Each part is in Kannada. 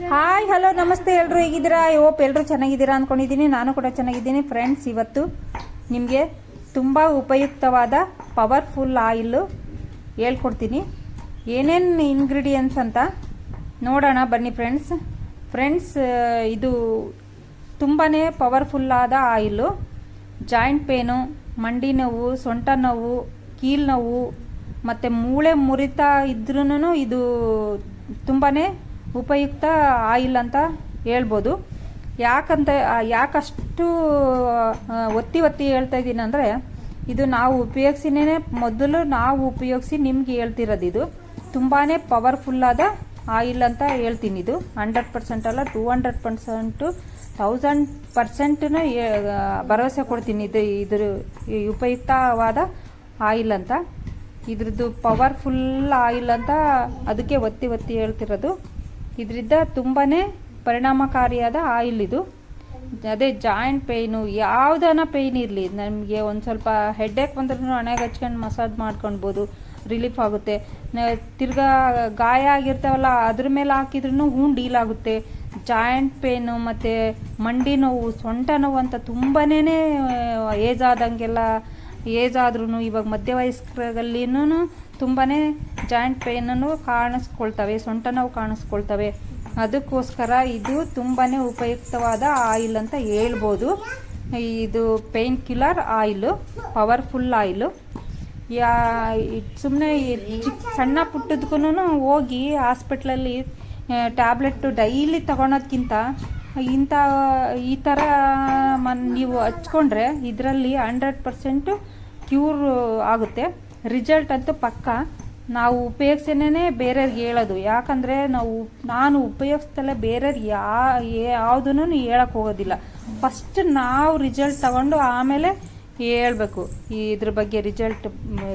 ಹಾಯ್, ಹಲೋ, ನಮಸ್ತೆ ಎಲ್ಲರೂ ಹೇಗಿದ್ದೀರಾ? ಹೋಪ್ ಎಲ್ಲರೂ ಚೆನ್ನಾಗಿದ್ದೀರಾ ಅಂದ್ಕೊಂಡಿದ್ದೀನಿ ನಾನು ಕೂಡ ಚೆನ್ನಾಗಿದ್ದೀನಿ. ಫ್ರೆಂಡ್ಸ್ ಇವತ್ತು ನಿಮಗೆ ತುಂಬ ಉಪಯುಕ್ತವಾದ ಪವರ್ಫುಲ್ ಆಯಿಲು ಹೇಳ್ಕೊಡ್ತೀನಿ. ಏನೇನು ಇಂಗ್ರೀಡಿಯೆಂಟ್ಸ್ ಅಂತ ನೋಡೋಣ, ಬನ್ನಿ ಫ್ರೆಂಡ್ಸ್ ಫ್ರೆಂಡ್ಸ್ ಇದು ತುಂಬಾ ಪವರ್ಫುಲ್ಲಾದ ಆಯಿಲು ಜಾಯಿಂಟ್ ಪೇನು ಮಂಡಿ ನೋವು, ಸೊಂಟ ನೋವು, ಕೀಲ್ ನೋವು, ಮತ್ತು ಮೂಳೆ ಮುರಿತ ಇದ್ರೂ ಇದು ತುಂಬಾ ಉಪಯುಕ್ತ ಆಯಿಲ್ ಅಂತ ಹೇಳ್ಬೋದು. ಯಾಕಂತ ಯಾಕಷ್ಟು ಒತ್ತಿ ಒತ್ತಿ ಹೇಳ್ತಾ ಇದ್ದೀನಿ ಅಂದರೆ, ಇದು ನಾವು ಉಪಯೋಗಿಸಿನೇ ಮೊದಲು ನಾವು ಉಪಯೋಗಿಸಿ ನಿಮ್ಗೆ ಹೇಳ್ತಿರೋದು ಇದು. ತುಂಬಾ ಪವರ್ಫುಲ್ಲಾದ ಆಯಿಲ್ ಅಂತ ಹೇಳ್ತೀನಿ ಇದು. ಹಂಡ್ರೆಡ್ ಪರ್ಸೆಂಟ್ ಅಲ್ಲ, ಟೂ ಹಂಡ್ರೆಡ್ ಪರ್ಸೆಂಟು ತೌಸಂಡ್ ಪರ್ಸೆಂಟ್ನ ಭರವಸೆ ಕೊಡ್ತೀನಿ ಇದು, ಇದ್ರ ಉಪಯುಕ್ತವಾದ ಆಯಿಲ್ ಅಂತ. ಇದ್ರದ್ದು ಪವರ್ಫುಲ್ ಆಯಿಲ್ ಅಂತ ಅದಕ್ಕೆ ಒತ್ತಿ ಒತ್ತಿ ಹೇಳ್ತಿರೋದು. ಇದರಿಂದ ತುಂಬಾ ಪರಿಣಾಮಕಾರಿಯಾದ ಆಯಿಲ್ ಇದು. ಅದೇ ಜಾಯಿಂಟ್ ಪೇಯ್ನು ಯಾವ್ದನ ಪೇಯ್ನ್ ಇರಲಿ, ನಮಗೆ ಒಂದು ಸ್ವಲ್ಪ ಹೆಡ್ಡೇಕ್ ಬಂದ್ರೂ ಹಣೆಗೆ ಹಚ್ಕೊಂಡು ಮಸಾಜ್ ಮಾಡ್ಕೊಳ್ಬೋದು ರಿಲೀಫ್ ಆಗುತ್ತೆ. ತಿರ್ಗಾ ಗಾಯ ಆಗಿರ್ತಾವಲ್ಲ, ಅದ್ರ ಮೇಲೆ ಹಾಕಿದ್ರೂ ಹೂ ಡೀಲ್ ಆಗುತ್ತೆ. ಜಾಯಿಂಟ್ ಪೇನು ಮತ್ತು ಮಂಡಿ ನೋವು, ಸೊಂಟ ನೋವು ಅಂತ ತುಂಬಾ ಏಜ್ ಆದಂಗೆಲ್ಲ ಏಜ್ ಆದ್ರೂ ಇವಾಗ ಮಧ್ಯವಯಸ್ಕರಲ್ಲಿನೂ ತುಂಬಾ ಜಾಯಿಂಟ್ ಪೇನನ್ನು ಕಾಣಿಸ್ಕೊಳ್ತವೆ, ಸೊಂಟ ನೋವು ಕಾಣಿಸ್ಕೊಳ್ತವೆ. ಅದಕ್ಕೋಸ್ಕರ ಇದು ತುಂಬಾ ಉಪಯುಕ್ತವಾದ ಆಯಿಲ್ ಅಂತ ಹೇಳ್ಬೋದು. ಇದು pain killer oil, powerful oil. ಯಾ ಸುಮ್ಮನೆ ಸಣ್ಣ ಪುಟ್ಟದಕ್ಕೂ ಹೋಗಿ ಹಾಸ್ಪಿಟ್ಲಲ್ಲಿ ಟ್ಯಾಬ್ಲೆಟ್ಟು ಡೈಲಿ ತಗೊಳೋದ್ಕಿಂತ ಇಂಥ, ಈ ಥರ ಮನ್, ನೀವು ಹಚ್ಕೊಂಡ್ರೆ ಇದರಲ್ಲಿ ಹಂಡ್ರೆಡ್ ಪರ್ಸೆಂಟು ಕ್ಯೂರ್ ಆಗುತ್ತೆ. ರಿಸಲ್ಟ್ ಅಂತೂ ಪಕ್ಕ. ನಾವು ಉಪಯೋಗಿಸೇನೆ ಬೇರೆಯವ್ರಿಗೆ ಹೇಳೋದು. ಯಾಕಂದರೆ ನಾವು, ನಾನು ಉಪಯೋಗಿಸ್ತಲೇ ಬೇರೆಯವ್ರಿಗೆ ಯಾ ಯಾವುದನ್ನು ಹೇಳಕ್ಕೆ ಹೋಗೋದಿಲ್ಲ. ಫಸ್ಟ್ ನಾವು ರಿಸಲ್ಟ್ ತಗೊಂಡು ಆಮೇಲೆ ಹೇಳ್ಬೇಕು. ಇದ್ರ ಬಗ್ಗೆ ರಿಸಲ್ಟ್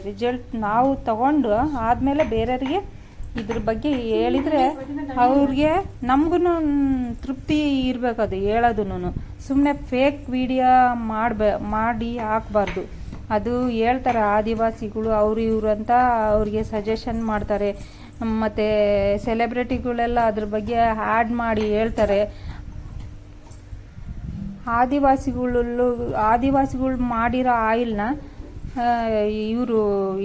ರಿಸಲ್ಟ್ ನಾವು ತಗೊಂಡು ಆದಮೇಲೆ ಬೇರೆಯವ್ರಿಗೆ ಇದ್ರ ಬಗ್ಗೆ ಹೇಳಿದರೆ ಅವ್ರಿಗೆ ನಮಗೂ ತೃಪ್ತಿ ಇರಬೇಕು ಅದು ಹೇಳೋದೂ ಸುಮ್ಮನೆ ಫೇಕ್ ವಿಡಿಯೋ ಮಾಡಬೇ, ಮಾಡಿ ಹಾಕ್ಬಾರ್ದು. ಅದು ಹೇಳ್ತಾರೆ ಆದಿವಾಸಿಗಳು, ಅವರು ಇವರು ಅಂತ ಅವ್ರಿಗೆ ಸಜೆಷನ್ ಮಾಡ್ತಾರೆ. ಮತ್ತು ಸೆಲೆಬ್ರಿಟಿಗಳೆಲ್ಲ ಅದ್ರ ಬಗ್ಗೆ ಆ್ಯಡ್ ಮಾಡಿ ಹೇಳ್ತಾರೆ. ಆದಿವಾಸಿಗಳು ಆದಿವಾಸಿಗಳು ಮಾಡಿರೋ ಆಯಿಲ್ನ ಇವರು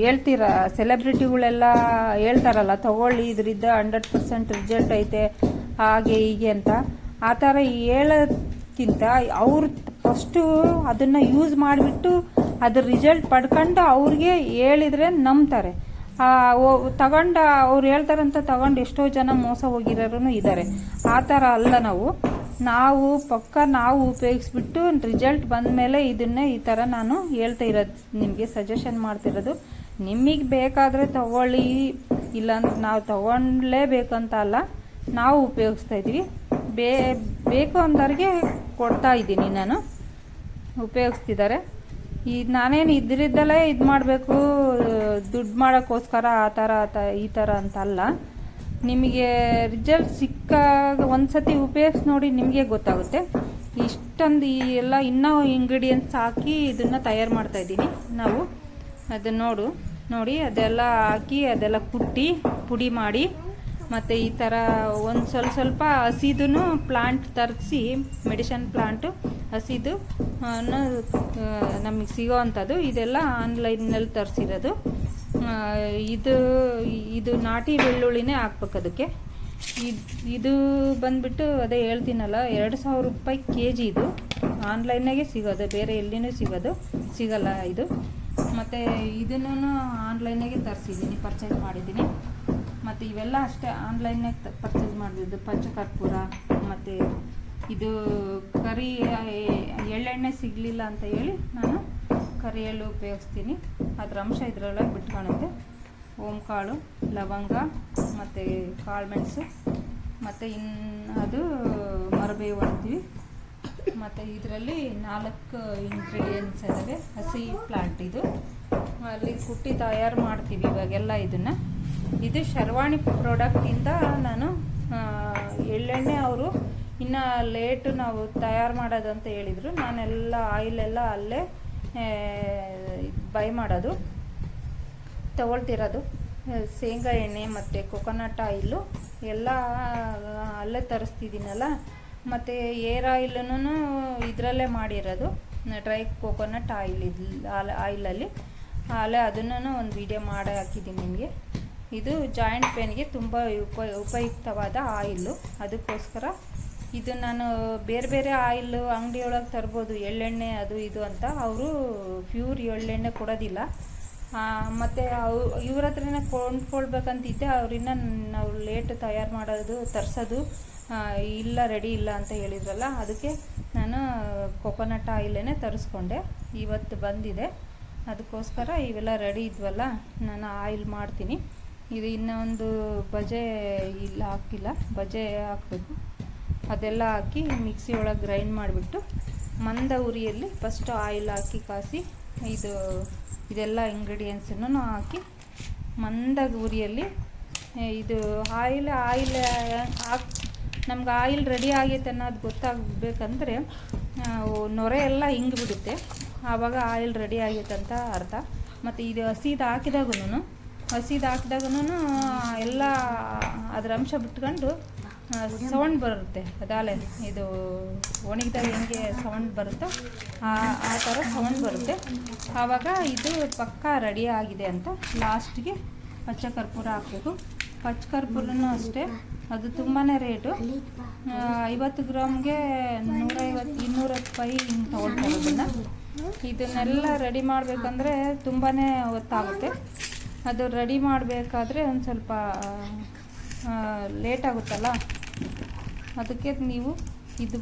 ಹೇಳ್ತೀರ ಸೆಲೆಬ್ರಿಟಿಗಳೆಲ್ಲ ಹೇಳ್ತಾರಲ್ಲ, ತಗೊಳ್ಳಿ, ಇದರಿಂದ ಹಂಡ್ರೆಡ್ ಪರ್ಸೆಂಟ್ ರಿಸಲ್ಟ್ ಐತೆ, ಹಾಗೆ, ಹೀಗೆ ಅಂತ. ಆ ಥರ ಹೇಳೋದ್ಕಿಂತ ಅವ್ರು ಫಸ್ಟು ಅದನ್ನು ಯೂಸ್ ಮಾಡಿಬಿಟ್ಟು ಅದ್ರ ರಿಸಲ್ಟ್ ಪಡ್ಕೊಂಡು ಅವ್ರಿಗೆ ಹೇಳಿದ್ರೆ ನಂಬ್ತಾರೆ. ತಗೊಂಡ, ಅವ್ರು ಹೇಳ್ತಾರಂತ ತಗೊಂಡು ಎಷ್ಟೋ ಜನ ಮೋಸ ಹೋಗಿರೋರು ಇದ್ದಾರೆ ಆ ಥರ ಅಲ್ಲ ನಾವು. ನಾವು ಪಕ್ಕ ನಾವು ಉಪಯೋಗಿಸ್ಬಿಟ್ಟು ರಿಸಲ್ಟ್ ಬಂದ ಮೇಲೆ ಇದನ್ನೇ ಈ ಥರ ನಾನು ಹೇಳ್ತಾ ಇರೋದು. ನಿಮಗೆ ಸಜೆಷನ್ ಮಾಡ್ತಿರೋದು ನಿಮಗೆ ಬೇಕಾದರೆ ತಗೊಳ್ಳಿ ಇಲ್ಲ ನಾವು ತಗೊಳ್ಳೇಬೇಕಂತ ಅಲ್ಲ, ನಾವು ಉಪಯೋಗಿಸ್ತಾ ಇದ್ದೀವಿ ಬೇ, ಬೇಕು ಅಂದವ್ರಿಗೆ ಕೊಡ್ತಾ ಇದ್ದೀನಿ ನಾನು. ಉಪಯೋಗಿಸ್ತಿದ್ದಾರೆ ಈ ನಾನೇನು ಇದ್ರಿದ್ದಲ್ಲೇ ಇದು ಮಾಡಬೇಕು, ದುಡ್ಡು ಮಾಡೋಕ್ಕೋಸ್ಕರ ಆ ಥರ ಈ ಥರ ಅಂತ ಅಲ್ಲ ನಿಮಗೆ ರಿಸಲ್ಟ್ ಸಿಕ್ಕಾಗ ಒಂದ್ಸತಿ ಉಪಯೋಗಿಸಿ ನೋಡಿ ನಿಮಗೆ ಗೊತ್ತಾಗುತ್ತೆ. ಇಷ್ಟೊಂದು ಈ ಎಲ್ಲ ಇನ್ನೂ ಇಂಗ್ರೀಡಿಯೆಂಟ್ಸ್ ಹಾಕಿ ಇದನ್ನು ತಯಾರು ಮಾಡ್ತಾ ಇದ್ದೀನಿ. ನಾವು ಅದನ್ನ ನೋಡು, ನೋಡಿ, ಅದೆಲ್ಲ ಹಾಕಿ ಅದೆಲ್ಲ ಕುಟ್ಟಿ, ಪುಡಿ ಮಾಡಿ, ಮತ್ತು ಈ ಥರ ಒಂದು ಸ್ವಲ್ಪ ಸ್ವಲ್ಪ ಹಸಿದೂ ಪ್ಲಾಂಟ್ ತರಿಸಿ ಮೆಡಿಸನ್ ಪ್ಲಾಂಟು ಹಸಿದು ನಮಗೆ ಸಿಗೋವಂಥದ್ದು ಇದೆಲ್ಲ ಆನ್ಲೈನಲ್ಲಿ ತರಿಸಿರೋದು. ಇದು ಇದು ನಾಟಿ ಬೆಳ್ಳುಳ್ಳಿನೇ ಹಾಕ್ಬೇಕು ಅದಕ್ಕೆ. ಇದು ಇದು ಬಂದ್ಬಿಟ್ಟು ಅದೇ ಹೇಳ್ತೀನಲ್ಲ, ಎರಡು ಸಾವಿರ ರೂಪಾಯಿ ಕೆ ಜಿ ಇದು. ಆನ್ಲೈನಾಗೆ ಸಿಗೋದು, ಬೇರೆ ಎಲ್ಲಿನೂ ಸಿಗೋದು, ಸಿಗಲ್ಲ ಇದು. ಮತ್ತು ಇದನ್ನು ಆನ್ಲೈನಾಗೆ ತರಿಸಿದ್ದೀನಿ, ಪರ್ಚೇಸ್ ಮಾಡಿದ್ದೀನಿ. ಮತ್ತು ಇವೆಲ್ಲ ಅಷ್ಟೇ, ಆನ್ಲೈನಾಗೆ ಪರ್ಚೇಸ್ ಮಾಡಿದ್ದು ಪಂಚಕರ್ಪೂರ ಮತ್ತು ಇದು ಕರಿ ಎಳ್ಳೆಣ್ಣೆ ಸಿಗಲಿಲ್ಲ ಅಂತ ಹೇಳಿ ನಾನು ಕರಿಯಲ್ಲಿ ಉಪಯೋಗಿಸ್ತೀನಿ. ಅದರ ಅಂಶ ಇದರೊಳಗೆ ಬಿಟ್ಕೊಳುತ್ತೆ. ಓಂಕಾಳು ಲವಂಗ, ಮತ್ತು ಕಾಳುಮೆಣಸು ಮತ್ತು ಇನ್ನು ಅದು ಮರಬೇವು ಅಂತೀವಿ ಮತ್ತು ಇದರಲ್ಲಿ ನಾಲ್ಕು ಇಂಗ್ರೀಡಿಯೆಂಟ್ಸ್ ಇದ್ದಾವೆ, ಹಸಿ ಪ್ಲಾಂಟ್ ಇದು. ಅಲ್ಲಿ ಕುಟ್ಟಿ ತಯಾರು ಮಾಡ್ತೀವಿ ಇವಾಗೆಲ್ಲ ಇದನ್ನು. ಇದು ಶರ್ವಾಣಿ ಪ್ರಾಡಕ್ಟಿಂದ ನಾನು ಎಳ್ಳೆಣ್ಣೆ ಅವರು ಇನ್ನು ಲೇಟು ನಾವು ತಯಾರು ಮಾಡೋದು ಅಂತ ಹೇಳಿದರು. ನಾನೆಲ್ಲ ಆಯಿಲೆಲ್ಲ ಅಲ್ಲೇ ಬೈ ಮಾಡೋದು. ತಗೊಳ್ತಿರೋದು. ಶೇಂಗಾ, ಎಣ್ಣೆ ಮತ್ತು ಕೊಕೊನಟ್ ಆಯಿಲು ಎಲ್ಲ, ಅಲ್ಲೇ ತರಿಸ್ತಿದ್ದೀನಲ್ಲ. ಮತ್ತು ಏರ್ ಆಯಿಲನ್ನು ಇದರಲ್ಲೇ ಮಾಡಿರೋದು. ಡ್ರೈ ಕೊಕೊನಟ್ ಆಯಿಲ್ ಇದು ಆಯಿಲಲ್ಲಿ ಅಲ್ಲೇ. ಅದನ್ನು ಒಂದು ವಿಡಿಯೋ ಮಾಡಿ ಹಾಕಿದ್ದೀನಿ ನಿಮಗೆ. ಇದು ಜಾಯಿಂಟ್ ಪೇನ್ಗೆ ತುಂಬ ಉಪ, ಉಪಯುಕ್ತವಾದ ಆಯಿಲು ಅದಕ್ಕೋಸ್ಕರ ಇದು ನಾನು ಬೇರೆ ಬೇರೆ ಆಯಿಲ್ ಅಂಗಡಿಯೊಳಗೆ ತರ್ಬೋದು, ಎಳ್ಳೆಣ್ಣೆ ಅದು ಇದು ಅಂತ. ಅವರು ಪ್ಯೂರ್ ಎಳ್ಳೆಣ್ಣೆ ಕೊಡೋದಿಲ್ಲ. ಮತ್ತು ಅವು ಇವ್ರ ಹತ್ರನೇ ಕೊಂಡ್ಕೊಳ್ಬೇಕಂತಿದ್ದೆ. ಅವ್ರನ್ನ ನಾವು ಲೇಟ್ ತಯಾರು ಮಾಡೋದು, ತರಿಸೋದು ಇಲ್ಲ, ರೆಡಿ ಇಲ್ಲ ಅಂತ ಹೇಳಿದ್ರಲ್ಲ, ಅದಕ್ಕೆ ನಾನು ಕೊಕೊನಟ್ ಆಯಿಲೇ ತರಿಸ್ಕೊಂಡೆ. ಇವತ್ತು ಬಂದಿದೆ. ಅದಕ್ಕೋಸ್ಕರ ಇವೆಲ್ಲ ರೆಡಿ ಇದ್ವಲ್ಲ, ನಾನು ಆಯಿಲ್ ಮಾಡ್ತೀನಿ. ಇದು ಇನ್ನೊಂದು ಬಜೆ ಇಲ್ಲ, ಹಾಕಿಲ್ಲ. ಬಜೆ ಹಾಕಬೇಕು. ಅದೆಲ್ಲ ಹಾಕಿ ಮಿಕ್ಸಿ ಒಳಗೆ ಗ್ರೈಂಡ್ ಮಾಡಿಬಿಟ್ಟು ಮಂದ ಉರಿಯಲ್ಲಿ ಫಸ್ಟ್ ಆಯಿಲ್ ಹಾಕಿ ಕಾಸಿ, ಇದು ಇದೆಲ್ಲ ಇಂಗ್ರೀಡಿಯೆಂಟ್ಸನ್ನು ಹಾಕಿ ಮಂದ ಉರಿಯಲ್ಲಿ ಇದು ಆಯಿಲ್ ಆಯಿಲ್ ಹಾಕಿ, ನಮ್ಗೆ ಆಯಿಲ್ ರೆಡಿ ಆಗೈತೆ ಅನ್ನೋದು ಗೊತ್ತಾಗಬೇಕಂದ್ರೆ ನೊರೆ ಎಲ್ಲ ಹಿಂಗೆ ಬಿಡುತ್ತೆ ಆವಾಗ ಆಯಿಲ್ ರೆಡಿ ಆಗೈತೆ ಅಂತ ಅರ್ಥ. ಮತ್ತು ಇದು ಹಸಿದು ಹಾಕಿದಾಗೂ ಹಸಿದು ಹಾಕಿದಾಗೂ ಎಲ್ಲ ಅದರ ಅಂಶ ಬಿಟ್ಕೊಂಡು ಸೌಂಡ್ ಬರುತ್ತೆ ಅದಾಲೆ. ಇದು ಒಣಗಿದಾಗ ಹೆಂಗೆ ಸೌಂಡ್ ಬರುತ್ತೋ ಆ ಆ ಥರ ಸೌಂಡ್ ಬರುತ್ತೆ. ಆವಾಗ ಇದು ಪಕ್ಕ ರೆಡಿ ಆಗಿದೆ ಅಂತ ಲಾಸ್ಟ್ಗೆ ಪಚ್ಚ ಕರ್ಪೂರ ಹಾಕಬೇಕು. ಪಚ್ಚ ಕರ್ಪೂರನೂ ಅಷ್ಟೇ. ಅದು ತುಂಬಾ ರೇಟು ಐವತ್ತು ಗ್ರಾಮ್ಗೆ ನೂರೈವತ್ತು ಇನ್ನೂರು ರೂಪಾಯಿ ಹಿಂಗೆ ತೊಗೊಳ್ತಾರೆ ಇದನ್ನೆಲ್ಲ ರೆಡಿ ಮಾಡಬೇಕಂದ್ರೆ ತುಂಬಾ ಹೊತ್ತಾಗುತ್ತೆ. ಅದು ರೆಡಿ ಮಾಡಬೇಕಾದ್ರೆ ಒಂದು ಸ್ವಲ್ಪ ಲೇಟ್ ಆಗುತ್ತಲ್ಲ? ಅದಕ್ಕೆ ನೀವು ಇದು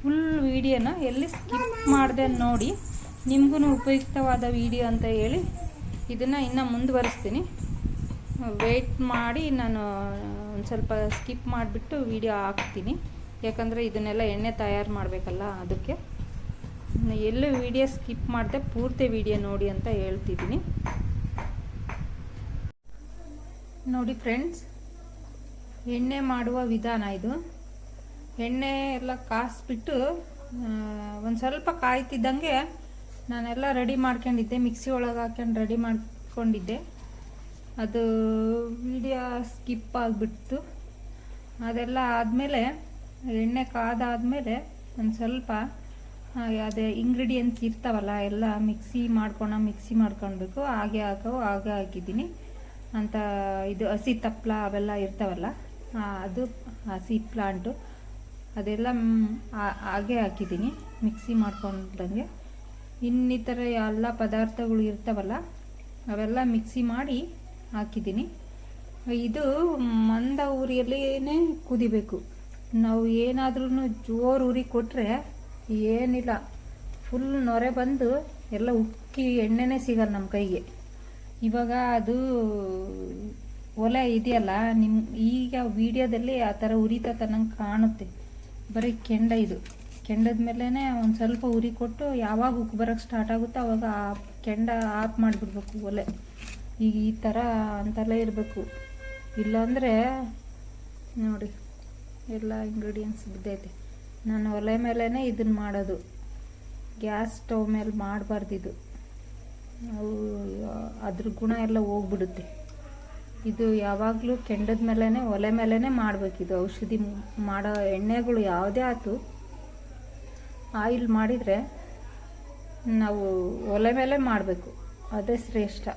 ಫುಲ್ ವಿಡಿಯೋನ ಎಲ್ಲಿ ಸ್ಕಿಪ್ ಮಾಡದೆ ನೋಡಿ ನಿಮಗೂ ಉಪಯುಕ್ತವಾದ ವಿಡಿಯೋ ಅಂತ ಹೇಳಿ ಇದನ್ನು ಇನ್ನು ಮುಂದುವರಿಸ್ತೀನಿ. ವೆಯ್ಟ್ ಮಾಡಿ ನಾನು ಒಂದು ಸ್ವಲ್ಪ ಸ್ಕಿಪ್ ಮಾಡಿಬಿಟ್ಟು ವಿಡಿಯೋ ಹಾಕ್ತೀನಿ. ಯಾಕಂದರೆ ಇದನ್ನೆಲ್ಲ ಎಣ್ಣೆ ತಯಾರು ಮಾಡಬೇಕಲ್ಲ ಅದಕ್ಕೆ. ಎಲ್ಲೂ ವಿಡಿಯೋ ಸ್ಕಿಪ್ ಮಾಡದೆ ಪೂರ್ತಿ ವಿಡಿಯೋ ನೋಡಿ ಅಂತ ಹೇಳ್ತಿದ್ದೀನಿ. ನೋಡಿ ಫ್ರೆಂಡ್ಸ್ ಎಣ್ಣೆ ಮಾಡುವ ವಿಧಾನ ಇದು. ಎಣ್ಣೆ ಎಲ್ಲ ಕಾಯಿಸ್ಬಿಟ್ಟು ಒಂದು ಸ್ವಲ್ಪ ಕಾಯ್ತಿದ್ದಂಗೆ ನಾನೆಲ್ಲ ರೆಡಿ ಮಾಡ್ಕೊಂಡಿದ್ದೆ. ಮಿಕ್ಸಿ ಒಳಗೆ ಹಾಕೊಂಡು ರೆಡಿ ಮಾಡ್ಕೊಂಡಿದ್ದೆ. ಅದು ವಿಡಿಯೋ ಸ್ಕಿಪ್ ಆಗಿಬಿಡ್ತು. ಅದೆಲ್ಲ ಆದಮೇಲೆ, ಎಣ್ಣೆ ಕಾದಾದಮೇಲೆ ಒಂದು ಸ್ವಲ್ಪ ಅದೇ ಇಂಗ್ರೀಡಿಯೆಂಟ್ಸ್ ಇರ್ತಾವಲ್ಲ, ಎಲ್ಲ ಮಿಕ್ಸಿ ಮಾಡ್ಕೊಳ ಮಿಕ್ಸಿ ಮಾಡ್ಕೊಳ್ಬೇಕು ಹಾಗೆ ಹಾಕೋ, ಹಾಗೆ ಹಾಕಿದ್ದೀನಿ. ಅಂತ ಇದು ಹಸಿ ತಪ್ಪಲ ಅವೆಲ್ಲ ಇರ್ತಾವಲ್ಲ ಅದು ಹಸಿ ಪ್ಲಾಂಟು ಅದೆಲ್ಲ ಹಾಗೆ ಹಾಕಿದ್ದೀನಿ, ಮಿಕ್ಸಿ ಮಾಡ್ಕೊಂಡಂಗೆ. ಇನ್ನಿತರ ಎಲ್ಲ ಪದಾರ್ಥಗಳು ಇರ್ತಾವಲ್ಲ, ಅವೆಲ್ಲ ಮಿಕ್ಸಿ ಮಾಡಿ ಹಾಕಿದ್ದೀನಿ. ಇದು ಮಂದ ಉರಿಯಲ್ಲೇ ಕುದಿಬೇಕು. ನಾವು ಏನಾದ್ರೂ ಜೋರು ಉರಿ ಕೊಟ್ಟರೆ ಏನಿಲ್ಲ. ಫುಲ್ ನೊರೆ ಬಂದು ಎಲ್ಲ ಉಕ್ಕಿ ಎಣ್ಣೆನೇ ಸಿಗಲ್ಲ ನಮ್ಮ ಕೈಗೆ. ಇವಾಗ ಅದು ಒಲೆ ಇದೆಯಲ್ಲ ನಿಮ್ಮ ಈಗ ವಿಡಿಯೋದಲ್ಲಿ ಆ ಥರ ಉರಿತಾ ತನಂಗೆ ಕಾಣುತ್ತೆ. ಬರೀ ಕೆಂಡ ಇದು. ಕೆಂಡದ ಮೇಲೇ ಒಂದು ಸ್ವಲ್ಪ ಉರಿ ಕೊಟ್ಟು ಯಾವಾಗ ಉಕ್ಕು ಬರೋಕ್ಕೆ ಸ್ಟಾರ್ಟ್ ಆಗುತ್ತೋ ಅವಾಗ ಆ ಕೆಂಡ ಆಫ್ ಮಾಡಿಬಿಡ್ಬೇಕು ಒಲೆ. ಈಗ ಈ ಥರ ಅಂತೆಲ್ಲ ಇರಬೇಕು. ಇಲ್ಲಾಂದರೆ ನೋಡಿ, ಎಲ್ಲ ಇಂಗ್ರೀಡಿಯೆಂಟ್ಸ್ ಬಿದ್ದೈತೆ. ನಾನು ಒಲೆ ಮೇಲೇ ಇದನ್ನು ಮಾಡೋದು. ಗ್ಯಾಸ್ ಸ್ಟವ್ ಮೇಲೆ ಮಾಡಬಾರ್ದಿದು. ಅವು ಅದ್ರ ಗುಣ ಎಲ್ಲ ಹೋಗ್ಬಿಡುತ್ತೆ. ಇದು ಯಾವಾಗಲೂ ಕೆಂಡದ ಮೇಲೇ ಒಲೆ ಮೇಲೇ ಮಾಡಬೇಕಿದು ಔಷಧಿ ಮಾಡೋ ಎಣ್ಣೆಗಳು ಯಾವುದೇ ಆಯ್ತು ಆಯಿಲ್ ಮಾಡಿದರೆ ನಾವು ಒಲೆ ಮೇಲೆ ಮಾಡಬೇಕು. ಅದೇ ಶ್ರೇಷ್ಠ.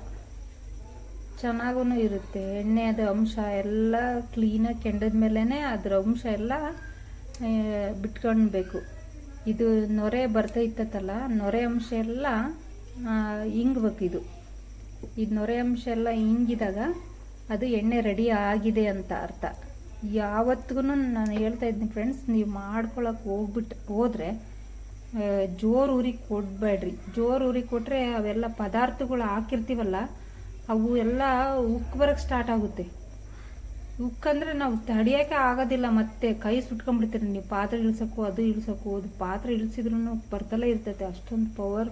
ಚೆನ್ನಾಗೂ ಇರುತ್ತೆ. ಎಣ್ಣೆಯದ ಅಂಶ ಎಲ್ಲ ಕ್ಲೀನಾಗಿ ಕೆಂಡದ ಮೇಲೇ ಅದರ ಅಂಶ ಎಲ್ಲ ಬಿಟ್ಕೊಳ್ಬೇಕು ಇದು ನೊರೆ ಬರ್ತೈತಲ್ಲ ನೊರೆ ಅಂಶ ಎಲ್ಲ ಹಿಂಗ್ಬೇಕು ಇದು. ಇದು ನೊರೆ ಅಂಶ ಎಲ್ಲ ಹಿಂಗಿದಾಗ ಅದು ಎಣ್ಣೆ ರೆಡಿ ಆಗಿದೆ ಅಂತ ಅರ್ಥ. ಯಾವತ್ತಿಗೂ ನಾನು ಹೇಳ್ತಾ ಇದ್ದೀನಿ ಫ್ರೆಂಡ್ಸ್ ನೀವು ಮಾಡ್ಕೊಳಕ್ಕೆ ಹೋಗ್ಬಿಟ್ಟು ಹೋದರೆ ಜೋರು ಉರಿ ಕೊಡಬೇಡ್ರಿ. ಜೋರು ಉರಿ ಕೊಟ್ಟರೆ ಅವೆಲ್ಲ ಪದಾರ್ಥಗಳು ಹಾಕಿರ್ತೀವಲ್ಲ, ಅವು ಎಲ್ಲ ಉಕ್ಕು ಬರೋಕ್ಕೆ ಸ್ಟಾರ್ಟ್ ಆಗುತ್ತೆ. ಉಕ್ಕಂದರೆ ನಾವು ತಡಿಯೋಕೆ ಆಗೋದಿಲ್ಲ, ಮತ್ತೆ ಕೈ ಸುಟ್ಕೊಂಡ್ಬಿಡ್ತೀರಿ. ನೀವು ಪಾತ್ರೆ ಇಳಿಸೋಕು ಅದು ಇಳಿಸೋಕು ಅದು ಪಾತ್ರೆ ಇಳಿಸಿದ್ರು ಬರ್ತಲೇ ಇರ್ತೈತೆ. ಅಷ್ಟೊಂದು ಪವರ್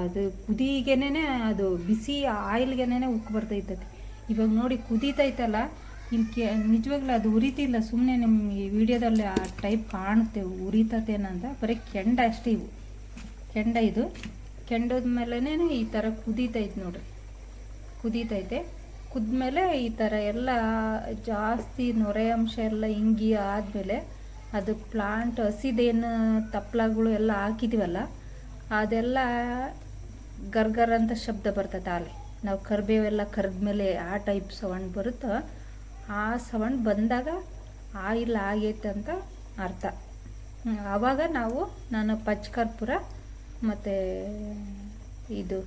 ಅದು ಕುದಿಗೆನೇ ಅದು ಬಿಸಿ ಆಯಿಲ್ಗೆನೇ ಉಕ್ಕು ಬರ್ತೈತೈತೆ ಇವಾಗ ನೋಡಿ ಕುದೀತೈತಲ್ಲ ಇಲ್ಲಿ ಕೆ, ನಿಜವಾಗ್ಲೂ ಅದು ಉರಿತಿಲ್ಲ. ಸುಮ್ಮನೆ ನಿಮಗೆ ವಿಡಿಯೋದಲ್ಲಿ ಆ ಟೈಪ್ ಕಾಣುತ್ತೆ ಉರಿತತೇನಂತ ಬರೀ ಕೆಂಡ ಅಷ್ಟೇ ಇವು. ಕೆಂಡ ಇದು. ಕೆಂಡದ ಮೇಲೇ ಈ ಥರ ಕುದೀತೈತೆ ನೋಡ್ರಿ. ಕುದೀತೈತೆ ಕುದ್ಮೇಲೆ ಈ ಥರ ಎಲ್ಲ ಜಾಸ್ತಿ ನೊರೆ ಅಂಶ ಎಲ್ಲ ಇಂಗಿ ಆದಮೇಲೆ ಅದು ಪ್ಲಾಂಟ್ ಹಸಿದೇನು ತಪ್ಪಲಗಳು ಎಲ್ಲ ಹಾಕಿದ್ದೀವಲ್ಲ ಅದೆಲ್ಲ ಗರ್ಗರ್ ಅಂತ ಶಬ್ದ ಬರ್ತದೆ ಅಲ್ಲಿ. ನಾವು ಕರಿಬೇವೆಲ್ಲ ಕರೆದ್ಮೇಲೆ ಆ ಟೈಪ್ ಸೌಂಡ್ ಬರುತ್ತೋ ಆ ಸೌಂಡ್ ಬಂದಾಗ ಆಯಿಲ್ ಆಗೈತೆ ಅಂತ ಅರ್ಥ. ಆವಾಗ ನಾವು ನಾನು ಪಚ್ಕರ್ಪುರ ಮತ್ತು ಇದು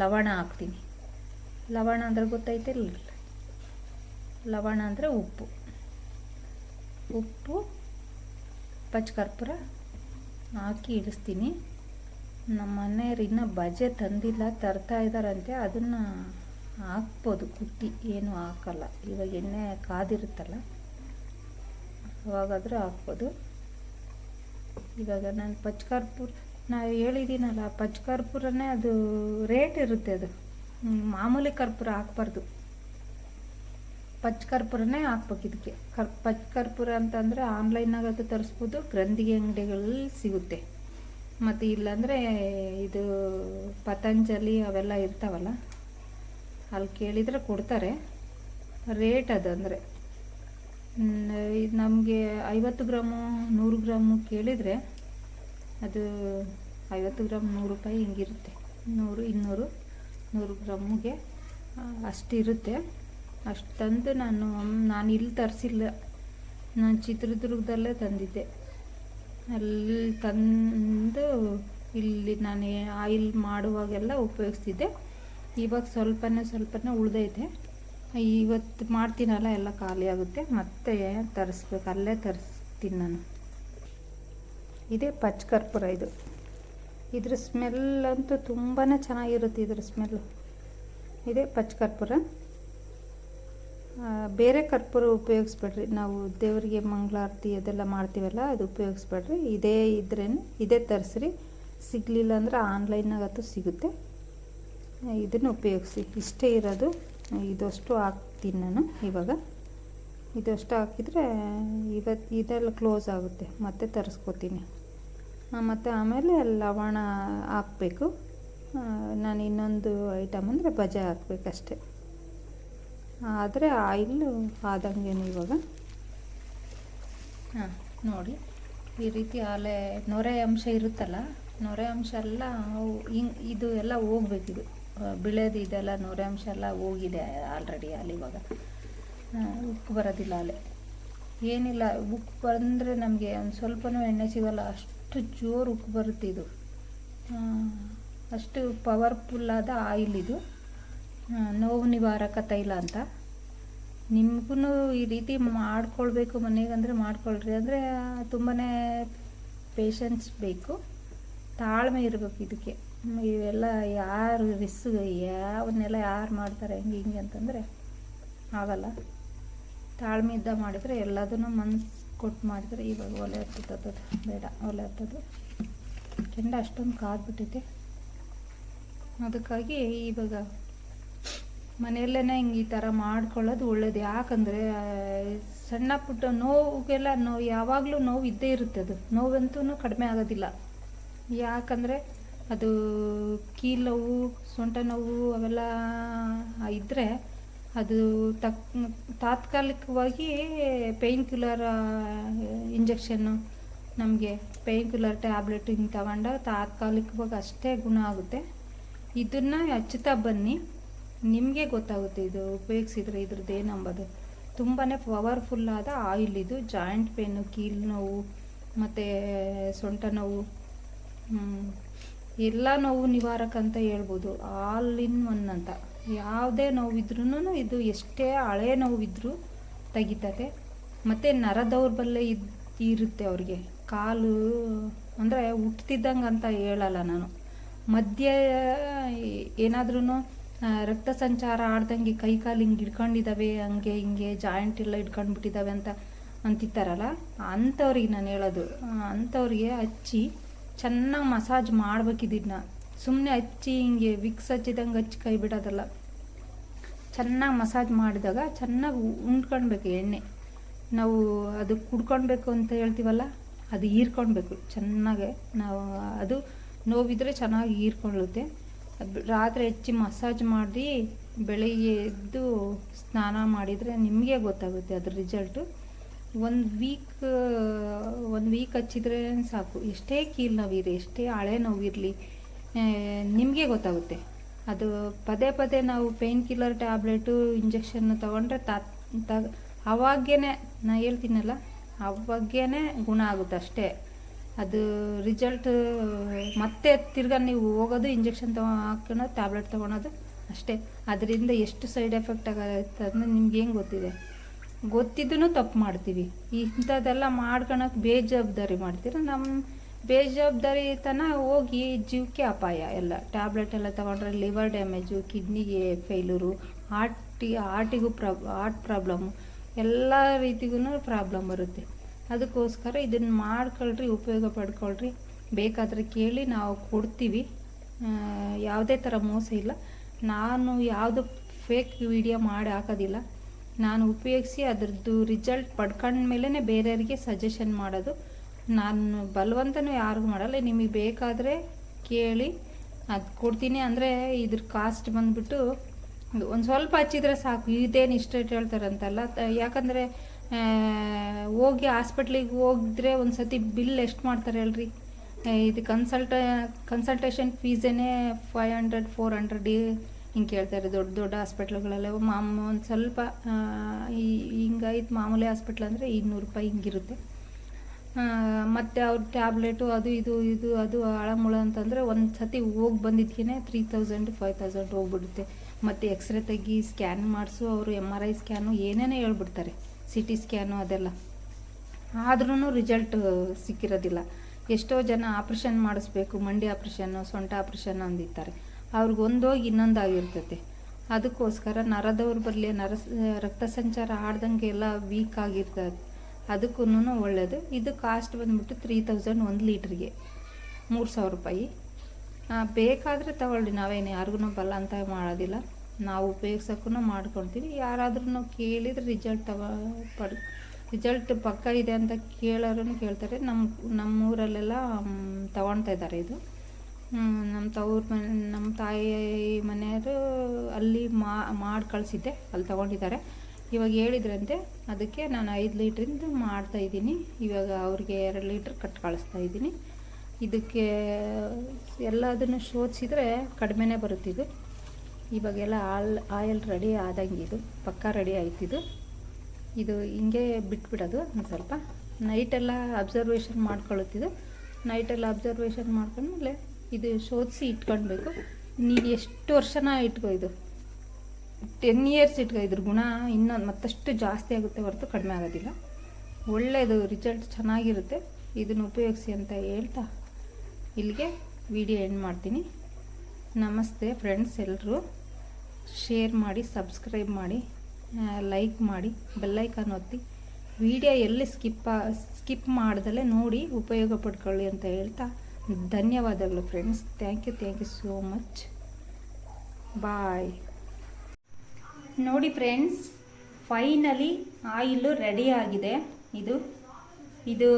ಲವಣ ಹಾಕ್ತೀನಿ. ಲವಣ ಅಂದರೆ ಗೊತ್ತೈತೆ ಲವಣ ಅಂದರೆ ಉಪ್ಪು. ಉಪ್ಪು ಪಚ್ಕರ್ಪುರ ಹಾಕಿ ಇಳಿಸ್ತೀನಿ ನಮ್ಮ ಮನೆಯವ್ರು ಇನ್ನೂ ಬಜೆ ತಂದಿಲ್ಲ, ತರ್ತಾ ಇದ್ದಾರಂತೆ, ಅದನ್ನು ಹಾಕ್ಬೋದು. ಕುಟ್ಟಿ ಏನು ಹಾಕಲ್ಲ. ಇವಾಗ ಎಣ್ಣೆ ಕಾದಿರುತ್ತಲ್ಲ, ಅವಾಗಾದರೂ ಹಾಕ್ಬೋದು. ಇವಾಗ ನಾನು ಪಚ್ಕರ್ಪುರ ನಾ ಹೇಳಿದ್ದೀನಲ್ಲ, ಪಚ್ಕಾರ್ಪುರನೇ ಅದು ರೇಟ್ ಇರುತ್ತೆ ಅದು. ಮಾಮೂಲಿ ಕರ್ಪೂರ ಹಾಕ್ಬಾರ್ದು. ಪಚ್ಕರ್ಪುರನೇ ಹಾಕ್ಬೇಕು ಇದಕ್ಕೆ. ಕರ್, ಪಚ್ಕರ್ಪೂರ ಅಂತಂದರೆ ಆನ್ಲೈನಾಗದು ತರಿಸ್ಬೋದು, ಗ್ರಂಥಿಗೆ ಅಂಗಡಿಗಳಲ್ಲಿ ಸಿಗುತ್ತೆ. ಮತ್ತು ಇಲ್ಲಾಂದರೆ ಇದು ಪತಂಜಲಿ ಅವೆಲ್ಲ ಇರ್ತಾವಲ್ಲ, ಅಲ್ಲಿ ಕೇಳಿದರೆ ಕೊಡ್ತಾರೆ. ರೇಟ್ ಅದು ಅಂದರೆ ನಮಗೆ ಐವತ್ತು ಗ್ರಾಮು, ನೂರು ಗ್ರಾಮು ಕೇಳಿದರೆ ಅದು ಐವತ್ತು ಗ್ರಾಮ್ ನೂರು ರೂಪಾಯಿ ಹಿಂಗಿರುತ್ತೆ. ನೂರು, ಇನ್ನೂರು, ನೂರು ಗ್ರಾಮಿಗೆ ಅಷ್ಟಿರುತ್ತೆ. ಅಷ್ಟು ತಂದು ನಾನು ನಾನು ಇಲ್ಲಿ ತರಿಸಿಲ್ಲ. ನಾನು ಚಿತ್ರದುರ್ಗದಲ್ಲೇ ತಂದಿದ್ದೆ. ಅಲ್ಲಿ ತಂದು ಇಲ್ಲಿ ನಾನು ಆಯಿಲ್ ಮಾಡುವಾಗೆಲ್ಲ ಉಪಯೋಗಿಸ್ತಿದ್ದೆ. ಇವಾಗ ಸ್ವಲ್ಪನೇ ಸ್ವಲ್ಪನೇ ಉಳಿದೈತೆ. ಇವತ್ತು ಮಾಡ್ತೀನಲ್ಲ, ಎಲ್ಲ ಖಾಲಿ ಆಗುತ್ತೆ. ಮತ್ತೆ ತರಿಸ್ಬೇಕು, ಅಲ್ಲೇ ತರಿಸ್ತೀನಿ ನಾನು. ಇದೇ ಪಚ್ ಕರ್ಪೂರ ಇದು. ಇದ್ರ ಸ್ಮೆಲ್ ಅಂತೂ ತುಂಬಾ ಚೆನ್ನಾಗಿರುತ್ತೆ ಇದ್ರ ಸ್ಮೆಲ್ಲು ಇದೇ ಪಚ್ ಕರ್ಪೂರ ಬೇರೆ ಕರ್ಪೂರ ಉಪಯೋಗಿಸ್ಬೇಡ್ರಿ. ನಾವು ದೇವರಿಗೆ ಮಂಗಳಾರತಿ ಅದೆಲ್ಲ ಮಾಡ್ತೀವಲ್ಲ, ಅದು ಉಪಯೋಗಿಸ್ಬೇಡ್ರಿ. ಇದೇ ಇದ್ರೇ ಇದೇ ತರಿಸ್ರಿ. ಸಿಗಲಿಲ್ಲ ಅಂದ್ರೆ ಆನ್ಲೈನಾಗತ್ತು ಸಿಗುತ್ತೆ. ಇದನ್ನು ಉಪಯೋಗಿಸಿ. ಇಷ್ಟೇ ಇರೋದು. ಇದಷ್ಟು ಹಾಕ್ತೀನಿ ನಾನು ಇವಾಗ. ಇದಷ್ಟು ಹಾಕಿದರೆ ಇವತ್ತು ಇದೆಲ್ಲ ಕ್ಲೋಸ್ ಆಗುತ್ತೆ. ಮತ್ತೆ ತರಿಸ್ಕೊತೀನಿ. ಮತ್ತು ಆಮೇಲೆ ಲವಣ ಹಾಕಬೇಕು. ನಾನು ಇನ್ನೊಂದು ಐಟಮ್ ಅಂದರೆ ಬಜೆ ಹಾಕ್ಬೇಕಷ್ಟೆ. ಆದರೆ ಆಯಿಲ್ ಆದಂಗೇನು ಇವಾಗ. ಹಾಂ, ನೋಡಿ. ಈ ರೀತಿ ಆಲೆ ನೊರೆ ಅಂಶ ಇರುತ್ತಲ್ಲ, ನೊರೆ ಅಂಶ ಎಲ್ಲ ಇದು ಎಲ್ಲ ಹೋಗ್ಬೇಕಿದು ಬಿಳೆದು ಇದೆಲ್ಲ ನೊರೆ ಅಂಶ ಎಲ್ಲ ಹೋಗಿದೆ ಆಲ್ರೆಡಿ ಇವಾಗ. ಉಕ್ಕು ಬರೋದಿಲ್ಲ ಅಲೆ ಏನಿಲ್ಲ, ಉಕ್ಕು ಬಂದರೆ ನಮಗೆ ಒಂದು ಸ್ವಲ್ಪನೂ ಎಣ್ಣೆ ಸಿಗೋಲ್ಲ, ಅಷ್ಟು ಜೋರು ಉಕ್ಕು ಬರುತ್ತೆ ಇದು. ಅಷ್ಟು ಪವರ್ಫುಲ್ಲಾದ ಆಯಿಲ್ ಇದು. ನೋವು ನಿವಾರಕ ತೈಲ ಅಂತ. ನಿಮಗೂ ಈ ರೀತಿ ಮಾಡ್ಕೊಳ್ಬೇಕು ಮನೆಗಂದರೆ ಮಾಡ್ಕೊಳ್ರಿ. ಅಂದರೆ ತುಂಬಾ ಪೇಷನ್ಸ್ ಬೇಕು. ತಾಳ್ಮೆ ಇರಬೇಕು ಇದಕ್ಕೆ. ಇವೆಲ್ಲ ಯಾರು ರಿಸ್ಕ್, ಯಾವನ್ನೆಲ್ಲ ಯಾರು ಮಾಡ್ತಾರೆ, ಹೆಂಗೆ, ಹಿಂಗೆ ಅಂತಂದರೆ ಆಗಲ್ಲ. ತಾಳ್ಮೆಯಿಂದ ಮಾಡಿದರೆ ಎಲ್ಲದನ್ನು ಮನ್ಸು ಕೊಟ್ಟು ಮಾಡಿದರೆ ಇವಾಗ ಒಲೆ ಹತ್ತದ ಬೇಡ, ಒಲೆ ಹತ್ತದು. ಕೆಂಡ ಅಷ್ಟೊಂದು ಕಾದ್ಬಿಟ್ಟಿದೆ ಅದಕ್ಕಾಗಿ ಇವಾಗ ಮನೆಯಲ್ಲೇ ಹಿಂಗೆ ಈ ಥರ ಮಾಡ್ಕೊಳ್ಳೋದು ಒಳ್ಳೇದು. ಯಾಕಂದರೆ ಸಣ್ಣ ಪುಟ್ಟ ನೋವಿಗೆಲ್ಲ ನೋವು, ಯಾವಾಗಲೂ ನೋವು ಇದ್ದೇ ಇರುತ್ತೆ ಅದು. ನೋವಂತೂ ಕಡಿಮೆ ಆಗೋದಿಲ್ಲ. ಯಾಕಂದರೆ, ಅದು ಕೀಲು ನೋವು, ಸೊಂಟ ನೋವು ಅವೆಲ್ಲ ಇದ್ದರೆ ಅದು ತಕ್, ತಾತ್ಕಾಲಿಕವಾಗಿ ಪೇಯ್ನ್ ಕಿಲ್ಲರ್ ಇಂಜೆಕ್ಷನ್ನು ನಮಗೆ ಪೇಯ್ನ್ ಕಿಲ್ಲರ್ ಟ್ಯಾಬ್ಲೆಟ್ ಹಿಂಗೆ ತಗೊಂಡಾಗ ತಾತ್ಕಾಲಿಕವಾಗಿ ಅಷ್ಟೇ ಗುಣ ಆಗುತ್ತೆ. ಇದನ್ನು ಹಚ್ಚುತ್ತಾ ಬನ್ನಿ. ನಿಮಗೆ ಗೊತ್ತಾಗುತ್ತೆ ಇದು ಉಪಯೋಗಿಸಿದ್ರೆ ಇದ್ರದ್ದು ಏನು ಅಂಬೋದು ತುಂಬಾ ಪವರ್ಫುಲ್ಲಾದ ಆಯಿಲ್ ಇದು ಜಾಯಿಂಟ್ ಪೇನು ಕೀಲು ನೋವು, ಮತ್ತು ಸೊಂಟ ನೋವು ಎಲ್ಲ ನೋವು ನಿವಾರಕ ಅಂತ ಹೇಳ್ಬೋದು. ಆಲ್ ಇನ್ ಒನ್ ಅಂತ. ಯಾವುದೇ ನೋವಿದ್ರೂ ಇದು ಎಷ್ಟೇ ಹಳೆ ನೋವಿದ್ರೂ ತೆಗಿತದೆ. ಮತ್ತು ನರ ದೌರ್ಬಲ್ಯ ಇದ್, ಇರುತ್ತೆ ಅವ್ರಿಗೆ. ಕಾಲು, ಅಂದರೆ ಹುಟ್ತಿದ್ದಂಗೆ ಅಂತ ಹೇಳಲ್ಲ ನಾನು. ಮಧ್ಯ ಏನಾದ್ರೂ ರಕ್ತ ಸಂಚಾರ ಆಡ್ದಂಗೆ ಕೈ ಕಾಲು ಹಿಂಗೆ ಹಿಡ್ಕೊಂಡಿದ್ದಾವೆ ಹಂಗೆ ಹಿಂಗೆ ಜಾಯಿಂಟ್ ಎಲ್ಲ ಹಿಡ್ಕೊಂಡ್ಬಿಟ್ಟಿದ್ದಾವೆ ಅಂತ ಅಂತಿರ್ತಾರಲ್ಲ, ಅಂಥವ್ರಿಗೆ ನಾನು ಹೇಳೋದು. ಅಂಥವ್ರಿಗೆ ಹಚ್ಚಿ ಚೆನ್ನಾಗಿ ಮಸಾಜ್ ಮಾಡ್ಬೇಕಿದ್ದನ್ನ ಸುಮ್ಮನೆ ಹಚ್ಚಿ ಹಿಂಗೆ ವಿಕ್ಸ್ ಹಚ್ಚಿದಂಗೆ ಹಚ್ಚಿ ಕೈ ಬಿಡೋದಲ್ಲ. ಚೆನ್ನಾಗಿ ಮಸಾಜ್ ಮಾಡಿದಾಗ ಚೆನ್ನಾಗಿ ಉಂಡ್ಕೊಳ್ಬೇಕು ಎಣ್ಣೆ. ನಾವು ಅದು ಕುಡ್ಕೊಳ್ಬೇಕು ಅಂತ ಹೇಳ್ತೀವಲ್ಲ, ಅದು ಹೀರ್ಕೊಳ್ಬೇಕು ಚೆನ್ನಾಗೆ ನಾವು, ಅದು ನೋವಿದ್ರೆ ಚೆನ್ನಾಗಿ ಹೀರ್ಕೊಳ್ಳುತ್ತೆ. ರಾತ್ರಿ ಹೆಚ್ಚಿ ಮಸಾಜ್ ಮಾಡಿ ಬೆಳಿಗ್ಗೆ ಎದ್ದು ಸ್ನಾನ ಮಾಡಿದರೆ ನಿಮಗೆ ಗೊತ್ತಾಗುತ್ತೆ ಅದ್ರ ರಿಸಲ್ಟು. ಒಂದು ವೀಕ್ ಒಂದು ವೀಕ್ ಹಚ್ಚಿದ್ರೆ ಸಾಕು. ಎಷ್ಟೇ ಕೀಲ್ ನೋವಿರಿ ಎಷ್ಟೇ ಹಳೆ ನೋವಿರಲಿ ನಿಮಗೆ ಗೊತ್ತಾಗುತ್ತೆ. ಅದು ಪದೇ ಪದೇ ನಾವು ಪೇಯ್ನ್ ಕಿಲ್ಲರ್ ಟ್ಯಾಬ್ಲೆಟು ಇಂಜೆಕ್ಷನ್ ತೊಗೊಂಡ್ರೆ ತಾ, ತ ಅವಾಗೇ ನಾ ಹೇಳ್ತೀನಲ್ಲ ಅವಾಗೇ ಗುಣ ಆಗುತ್ತೆ ಅಷ್ಟೇ. ಅದು ರಿಸಲ್ಟ್ ಮತ್ತೆ ತಿರ್ಗಾ ನೀವು ಹೋಗೋದು ಇಂಜೆಕ್ಷನ್ ತಗೊ ಹಾಕೋಣ ಟ್ಯಾಬ್ಲೆಟ್ ತೊಗೊಳೋದು ಅಷ್ಟೇ. ಅದರಿಂದ ಎಷ್ಟು ಸೈಡ್ ಎಫೆಕ್ಟ್ ಆಗುತ್ತೆ ಅದನ್ನ ನಿಮ್ಗೆ ಹೆಂಗೆ ಗೊತ್ತಿದೆ? ಗೊತ್ತಿದ್ದೂ ತಪ್ಪು ಮಾಡ್ತೀವಿ. ಇಂಥದ್ದೆಲ್ಲ ಮಾಡ್ಕೊಳಕ್ಕೆ ಬೇಜವಾಬ್ದಾರಿ ಮಾಡ್ತೀರ? ನಮ್ಮ ಬೇಜವಾಬ್ದಾರಿತನ ಹೋಗಿ ಜೀವಕ್ಕೆ ಅಪಾಯ ಎಲ್ಲ. ಟ್ಯಾಬ್ಲೆಟ್ ಎಲ್ಲ ತೊಗೊಂಡ್ರೆ ಲಿವರ್ ಡ್ಯಾಮೇಜು ಕಿಡ್ನಿಗೆ ಫೇಲ್ಯೂರು ಹಾರ್ಟಿ ಹಾರ್ಟಿಗೂ ಪ್ರಾಬ್ ಹಾರ್ಟ್ ಪ್ರಾಬ್ಲಮ್ಮು ಎಲ್ಲ ರೀತಿಗೂ ಪ್ರಾಬ್ಲಮ್ ಬರುತ್ತೆ. ಅದಕ್ಕೋಸ್ಕರ ಇದನ್ನು ಮಾಡ್ಕೊಳ್ರಿ, ಉಪಯೋಗ ಪಡ್ಕೊಳ್ರಿ. ಬೇಕಾದರೆ ಕೇಳಿ ನಾವು ಕೊಡ್ತೀವಿ. ಯಾವುದೇ ಥರ ಮೋಸ ಇಲ್ಲ. ನಾನು ಯಾವುದು ಫೇಕ್ ವಿಡಿಯೋ ಮಾಡಿ ಹಾಕೋದಿಲ್ಲ. ನಾನು ಉಪಯೋಗಿಸಿ ಅದರದ್ದು ರಿಸಲ್ಟ್ ಪಡ್ಕೊಂಡ್ಮೇಲೆ ಬೇರೆಯವರಿಗೆ ಸಜೆಷನ್ ಮಾಡೋದು. ನಾನು ಬಲವಂತನೂ ಯಾರಿಗೂ ಮಾಡಲ್ಲ. ನಿಮಗೆ ಬೇಕಾದರೆ ಕೇಳಿ ಅದು ಕೊಡ್ತೀನಿ. ಅಂದರೆ ಇದ್ರ ಕಾಸ್ಟ್ ಬಂದುಬಿಟ್ಟು ಒಂದು ಸ್ವಲ್ಪ ಹಚ್ಚಿದ್ರೆ ಸಾಕು. ಇದೇನು ಇಷ್ಟು ಹೇಳ್ತಾರಂತಲ್ಲ. ಯಾಕಂದರೆ ಹೋಗಿ ಹಾಸ್ಪಿಟ್ಲಿಗೆ ಹೋಗಿದ್ರೆ ಒಂದು ಸತಿ ಬಿಲ್ ಎಷ್ಟು ಮಾಡ್ತಾರೆ ಹೇಳ್ರಿ? ಇದು ಕನ್ಸಲ್ಟ ಕನ್ಸಲ್ಟೇಷನ್ ಫೀಸೇನೆ ಫೈವ್ ಹಂಡ್ರೆಡ್ ಫೋರ್ ಹಂಡ್ರೆಡ್ ಹಿಂಗೆ ಕೇಳ್ತಾರೆ ದೊಡ್ಡ ದೊಡ್ಡ ಹಾಸ್ಪಿಟ್ಲ್ಗಳೆಲ್ಲ. ಮಾಮ್, ಒಂದು ಸ್ವಲ್ಪ ಹಿಂಗಾಯ್ತು ಮಾಮೂಲಿ ಹಾಸ್ಪಿಟ್ಲ್ ಅಂದರೆ ಇನ್ನೂರು ರೂಪಾಯಿ ಹಿಂಗಿರುತ್ತೆ. ಮತ್ತೆ ಅವ್ರ ಟ್ಯಾಬ್ಲೆಟು ಅದು ಇದು ಇದು ಅದು ಆಳಮುಳ ಅಂತಂದರೆ ಒಂದು ಸತಿ ಹೋಗಿ ಬಂದಿದ್ದಕ್ಕೆ ತ್ರೀ ತೌಸಂಡ್ ಫೈವ್ ತೌಸಂಡ್ ಹೋಗ್ಬಿಡುತ್ತೆ. ಮತ್ತು ಎಕ್ಸ್ರೇ ತೆಗಿ ಸ್ಕ್ಯಾನ್ ಮಾಡಿಸು, ಅವರು ಎಂ ಆರ್ ಐ ಸ್ಕ್ಯಾನು ಏನೇನೋ ಹೇಳ್ಬಿಡ್ತಾರೆ. ಸಿ ಟಿ ಸ್ಕ್ಯಾನು ಅದೆಲ್ಲ. ಆದ್ರೂ ರಿಸಲ್ಟ್ ಸಿಕ್ಕಿರೋದಿಲ್ಲ. ಎಷ್ಟೋ ಜನ ಆಪ್ರೇಷನ್ ಮಾಡಿಸ್ಬೇಕು, ಮಂಡಿ ಆಪ್ರೇಷನ್ನು, ಸೊಂಟ ಆಪ್ರೇಷನ್ ಅಂದಿರ್ತಾರೆ. ಅವ್ರಿಗೆ ಒಂದೋಗಿ ಇನ್ನೊಂದಾಗಿರ್ತೈತೆ ಅದಕ್ಕೋಸ್ಕರ ನರದವ್ರು ಬರಲಿ, ನರ ರಕ್ತ ಸಂಚಾರ ಆಡ್ದಂಗೆ ಎಲ್ಲ ವೀಕ್ ಆಗಿರ್ತದೆ ಅದಕ್ಕೂ ಒಳ್ಳೆಯದು ಇದು ಕಾಸ್ಟ್ ಬಂದ್ಬಿಟ್ಟು ತ್ರೀ ತೌಸಂಡ್ ಒಂದು ಲೀಟ್ರಿಗೆ. ಮೂರು ಸಾವಿರ ರೂಪಾಯಿ. ಬೇಕಾದರೆ ತಗೊಳ್ಳಿ. ನಾವೇನು ಯಾರಿಗೂ ಬಲ್ಲ ಅಂತ ಮಾಡೋದಿಲ್ಲ. ನಾವು ಉಪಯೋಗ್ಸೋಕ್ಕೂ ಮಾಡ್ಕೊಳ್ತೀವಿ. ಯಾರಾದ್ರೂ ಕೇಳಿದ್ರೆ ರಿಸಲ್ಟ್ ತಗೋ ಪಡ್ ರಿಸಲ್ಟ್ ಪಕ್ಕ ಇದೆ ಅಂತ ಕೇಳೋರು ಕೇಳ್ತಾರೆ. ನಮ್ಮ ನಮ್ಮೂರಲ್ಲೆಲ್ಲ ತಗೊಳ್ತಾ ಇದ್ದಾರೆ ಇದು. ನಮ್ಮ ತವ್ರ ಮನೆ ನಮ್ಮ ತಾಯಿ ಮನೆಯವರು ಅಲ್ಲಿ ಮಾಡಿ ಕಳಿಸಿದ್ದೆ. ಅಲ್ಲಿ ತಗೊಂಡಿದ್ದಾರೆ. ಇವಾಗ ಹೇಳಿದ್ರಂತೆ, ಅದಕ್ಕೆ ನಾನು ಐದು ಲೀಟ್ರಿಂದ ಮಾಡ್ತಾ ಇದ್ದೀನಿ. ಇವಾಗ ಅವ್ರಿಗೆ ಎರಡು ಲೀಟ್ರ್ ಕಟ್ ಕಳಿಸ್ತಾ ಇದ್ದೀನಿ. ಇದಕ್ಕೆ ಎಲ್ಲದನ್ನು ಶೋಧಿಸಿದ್ರೆ ಕಡಿಮೆನೇ ಬರುತ್ತಿದ್ದು ಇವಾಗೆಲ್ಲ ಆಲ್, ಆಯಿಲ್ ರೆಡಿ ಆದಂಗಿದು ಪಕ್ಕ ರೆಡಿ ಆಯ್ತಿದು ಇದು. ಹಿಂಗೆ ಬಿಟ್ಬಿಡೋದು ಒಂದು ಸ್ವಲ್ಪ. ನೈಟೆಲ್ಲ ಅಬ್ಸರ್ವೇಷನ್ ಮಾಡ್ಕೊಳ್ಳುತ್ತಿದ್ದು ನೈಟೆಲ್ಲ ಅಬ್ಸರ್ವೇಷನ್ ಮಾಡ್ಕೊಂಡ್ಮೇಲೆ ಇದು ಶೋಧಿಸಿ ಇಟ್ಕೊಳ್ಬೇಕು. ನೀವು ಎಷ್ಟು ವರ್ಷನ ಇಟ್ಕೋ ಇದು? ಟೆನ್ ಇಯರ್ಸ್ ಇಟ್ಕೋ ಇದ್ರ ಗುಣ ಇನ್ನೊಂದು ಮತ್ತಷ್ಟು ಜಾಸ್ತಿ ಆಗುತ್ತೆ ಹೊರತು ಕಡಿಮೆ ಆಗೋದಿಲ್ಲ. ಒಳ್ಳೆಯದು ರಿಸಲ್ಟ್ ಚೆನ್ನಾಗಿರುತ್ತೆ. ಇದನ್ನು ಉಪಯೋಗಿಸಿ ಅಂತ ಹೇಳ್ತಾ ಇಲ್ಲಿಗೆ ವಿಡಿಯೋ ಎಂಡ್ ಮಾಡ್ತೀನಿ. ನಮಸ್ತೆ ಫ್ರೆಂಡ್ಸ್ ಎಲ್ಲರೂ ಶೇರ್ ಮಾಡಿ ಸಬ್ಸ್ಕ್ರೈಬ್ ಮಾಡಿ ಲೈಕ್ ಮಾಡಿ ಬೆಲ್ಲೈಕನ್ ಒತ್ತಿ. ವಿಡಿಯೋ ಎಲ್ಲಿ ಸ್ಕಿಪ್ ಸ್ಕಿಪ್ ಮಾಡ್ದಲೇ ನೋಡಿ ಉಪಯೋಗ ಪಡ್ಕೊಳ್ಳಿ ಅಂತ ಹೇಳ್ತಾ ಧನ್ಯವಾದಗಳು friends thank you thank you so much bye ನೋಡಿ ಫ್ರೆಂಡ್ಸ್ ಫೈನಲಿ ಆಯಿಲು ರೆಡಿ ಆಗಿದೆ. ಇದು ಇದು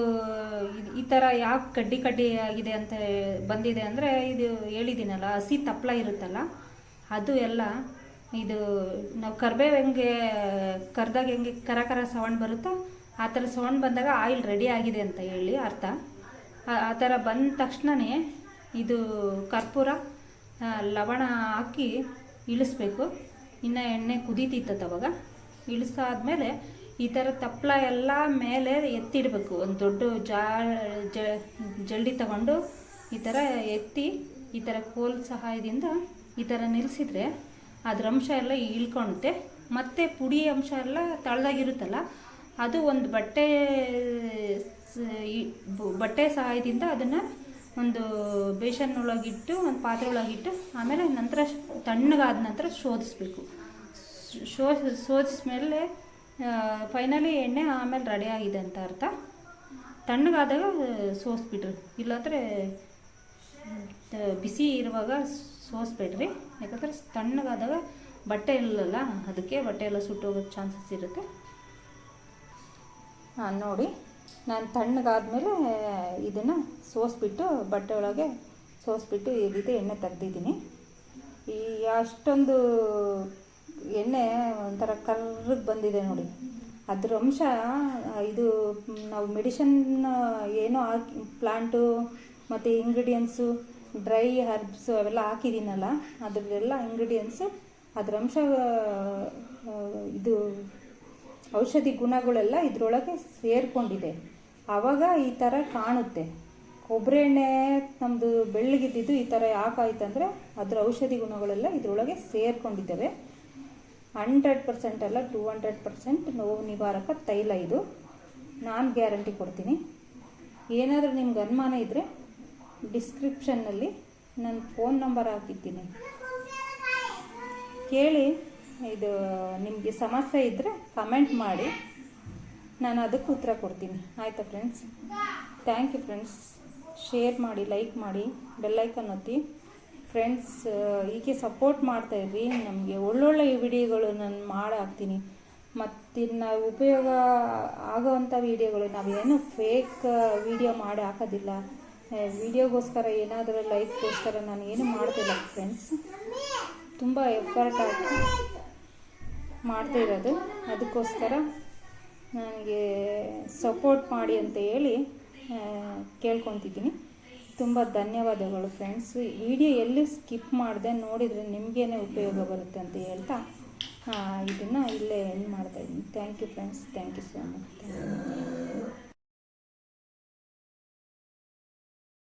ಈ ಥರ ಯಾಕೆ ಕಡ್ಡಿ ಕಡ್ಡಿ ಆಗಿದೆ ಅಂತ ಬಂದಿದೆ ಅಂದರೆ ಇದು ಹೇಳಿದ್ದೀನಲ್ಲ, ಹಸಿ ತಪ್ಪಲ ಇರುತ್ತಲ್ಲ, ಅದು ಎಲ್ಲ ಇದು ನಾವು ಕರ್ಬೇವು ಹೆಂಗೆ, ಕರ್ದಾಗ ಹೆಂಗೆ ಕರ ಕರ ಸೌಂಡ್ ಬರುತ್ತೋ ಆ ಥರ ಸೌಂಡ್ ಬಂದಾಗ ಆಯಿಲ್ ರೆಡಿ ಆಗಿದೆ ಅಂತ ಹೇಳಿ ಅರ್ಥ. ಆ- ಥರ ಬಂದ ತಕ್ಷಣವೇ ಇದು ಕರ್ಪೂರ ಲವಣ ಹಾಕಿ ಇಳಿಸ್ಬೇಕು. ಇನ್ನು ಎಣ್ಣೆ ಕುದೀತಿತ್ತು ಅವಾಗ. ಇಳಿಸಾದ್ಮೇಲೆ ಈ ಥರ ತಪ್ಪಲ ಎಲ್ಲ ಮೇಲೆ ಎತ್ತಿಡಬೇಕು. ಒಂದು ದೊಡ್ಡ ಜ- ಜಲ್ಡಿ ತಗೊಂಡು ಈ ಥರ ಎತ್ತಿ ಈ ಥರ ಕೋಲ್ ಸಹಾಯದಿಂದ ಈ ಥರ ನಿಲ್ಲಿಸಿದ್ರೆ ಅದ್ರ ಅಂಶ ಎಲ್ಲ ಇಳ್ಕೊಳುತ್ತೆ ಮತ್ತು ಪುಡಿ ಅಂಶ ಎಲ್ಲ ತಳದಾಗಿರುತ್ತಲ್ಲ ಅದು ಒಂದು ಬಟ್ಟೆ ಬಟ್ಟೆ ಸಹಾಯದಿಂದ ಅದನ್ನು ಒಂದು ಬೇಷನ್ ಒಳಗಿಟ್ಟು ಒಂದು ಪಾತ್ರೆ ಒಳಗಿಟ್ಟು ಆಮೇಲೆ ನಂತರ ತಣ್ಣಗಾದ ನಂತರ ಶೋಧಿಸ್ಬೇಕು. ಶೋ, ಶೋಧಿಸ್ಮೇಲೆ ಫೈನಲಿ ಎಣ್ಣೆ ಆಮೇಲೆ ರೆಡಿ ಆಗಿದೆ ಅಂತ ಅರ್ಥ. ತಣ್ಣಗಾದಾಗ ಸೋಸ್ಬಿಟ್ರು. ಇಲ್ಲಾಂದರೆ ಬಿಸಿ ಇರುವಾಗ ಸೋಸ್ಬೇಡ್ರಿ. ಯಾಕಂದರೆ ತಣ್ಣಗಾದಾಗ ಬಟ್ಟೆ ಇಲ್ಲಲ್ಲ, ಅದಕ್ಕೆ ಬಟ್ಟೆ ಎಲ್ಲ ಸುಟ್ಟೋಗೋ ಚಾನ್ಸಸ್ ಇರುತ್ತೆ. ಹಾಂ, ನೋಡಿ. ನಾನು ತಣ್ಣಗಾದ್ಮೇಲೆ ಇದನ್ನು ಸೋಸ್ಬಿಟ್ಟು ಬಟ್ಟೆ ಒಳಗೆ ಸೋಸ್ಬಿಟ್ಟು ಇದಿದೆ ಎಣ್ಣೆ ತೆಗ್ದಿದ್ದೀನಿ. ಈ ಅಷ್ಟೊಂದು ಎಣ್ಣೆ ಒಂಥರ ಕರ್ರಗೆ ಬಂದಿದೆ ನೋಡಿ. ಅದ್ರ ಅಂಶ, ಇದು ನಾವು ಮೆಡಿಷನ್ ಏನೋ ಹಾಕಿ, ಪ್ಲಾಂಟು ಮತ್ತು ಇಂಗ್ರೀಡಿಯೆಂಟ್ಸು ಡ್ರೈ ಹರ್ಬ್ಸು ಅವೆಲ್ಲ ಹಾಕಿದ್ದೀನಲ್ಲ, ಅದರಲ್ಲೆಲ್ಲ ಇಂಗ್ರೀಡಿಯೆಂಟ್ಸು ಅದರ ಅಂಶ ಇದು ಔಷಧಿ ಗುಣಗಳೆಲ್ಲ ಇದರೊಳಗೆ ಸೇರಿಕೊಂಡಿದೆ. ಆವಾಗ ಈ ಥರ ಕಾಣುತ್ತೆ. ಕೊಬ್ಬರಿ ಎಣ್ಣೆ ನಮ್ಮದು ಬೆಳ್ಳಗಿದ್ದಿದ್ದು ಈ ಥರ ಯಾಕಾಯ್ತಂದರೆ ಅದರ ಔಷಧಿ ಗುಣಗಳೆಲ್ಲ ಇದರೊಳಗೆ ಸೇರಿಕೊಂಡಿದ್ದಾವೆ. ಹಂಡ್ರೆಡ್ ಪರ್ಸೆಂಟ್ ಅಲ್ಲ ಟೂ ಹಂಡ್ರೆಡ್ ಪರ್ಸೆಂಟ್ ನೋವು ನಿವಾರಕ ತೈಲ ಇದು. ನಾನು ಗ್ಯಾರಂಟಿ ಕೊಡ್ತೀನಿ. ಏನಾದರೂ ನಿಮ್ಗೆ ಅನುಮಾನ ಇದ್ದರೆ ಡಿಸ್ಕ್ರಿಪ್ಷನ್ನಲ್ಲಿ ನನ್ನ ಫೋನ್ ನಂಬರ್ ಹಾಕಿದ್ದೀನಿ. ಕೇಳಿ, ಇದು ನಿಮಗೆ ಸಮಸ್ಯೆ ಇದ್ದರೆ ಕಮೆಂಟ್ ಮಾಡಿ. ನಾನು ಅದಕ್ಕೆ ಉತ್ತರ ಕೊಡ್ತೀನಿ. ಆಯಿತಾ friends thank you friends share ಮಾಡಿ ಲೈಕ್ ಮಾಡಿ ಬೆಲ್ಲೈಕನ್ ಒತ್ತಿ. ಫ್ರೆಂಡ್ಸ್ ಹೀಗೆ ಸಪೋರ್ಟ್ ಮಾಡ್ತಾ ಇದ್ವಿ ನಮಗೆ ಒಳ್ಳೊಳ್ಳೆ ವಿಡಿಯೋಗಳು ನಾನು ಮಾಡಾಕ್ತೀನಿ ಮತ್ತು ನಾವು ಉಪಯೋಗ ಆಗೋವಂಥ ವಿಡಿಯೋಗಳು ನಾವೇನು ಫೇಕ್ ವಿಡಿಯೋ ಮಾಡಿ ಹಾಕೋದಿಲ್ಲ. ವಿಡಿಯೋಗೋಸ್ಕರ ಏನಾದರೂ ಲೈಕ್ಗೋಸ್ಕರ ನಾನು ಏನು ಮಾಡ್ತಿಲ್ಲ ಫ್ರೆಂಡ್ಸ್ ತುಂಬ ಎಫರ್ಟ್ ಹಾಕಿ ಮಾಡ್ತಾ ಇರೋದು. ಅದಕ್ಕೋಸ್ಕರ ನನಗೆ ಸಪೋರ್ಟ್ ಮಾಡಿ ಅಂತ ಹೇಳಿ ಕೇಳ್ಕೊತಿದ್ದೀನಿ. ತುಂಬ ಧನ್ಯವಾದಗಳು ಫ್ರೆಂಡ್ಸ್ ವಿಡಿಯೋ ಎಲ್ಲಿ ಸ್ಕಿಪ್ ಮಾಡಿದೆ ನೋಡಿದರೆ ನಿಮಗೇನೆ ಉಪಯೋಗ ಬರುತ್ತೆ ಅಂತ ಹೇಳ್ತಾ ಇದನ್ನು ಇಲ್ಲೇ ಏನು ಮಾಡ್ತಾಯಿದ್ದೀನಿ thank you friends thank you so much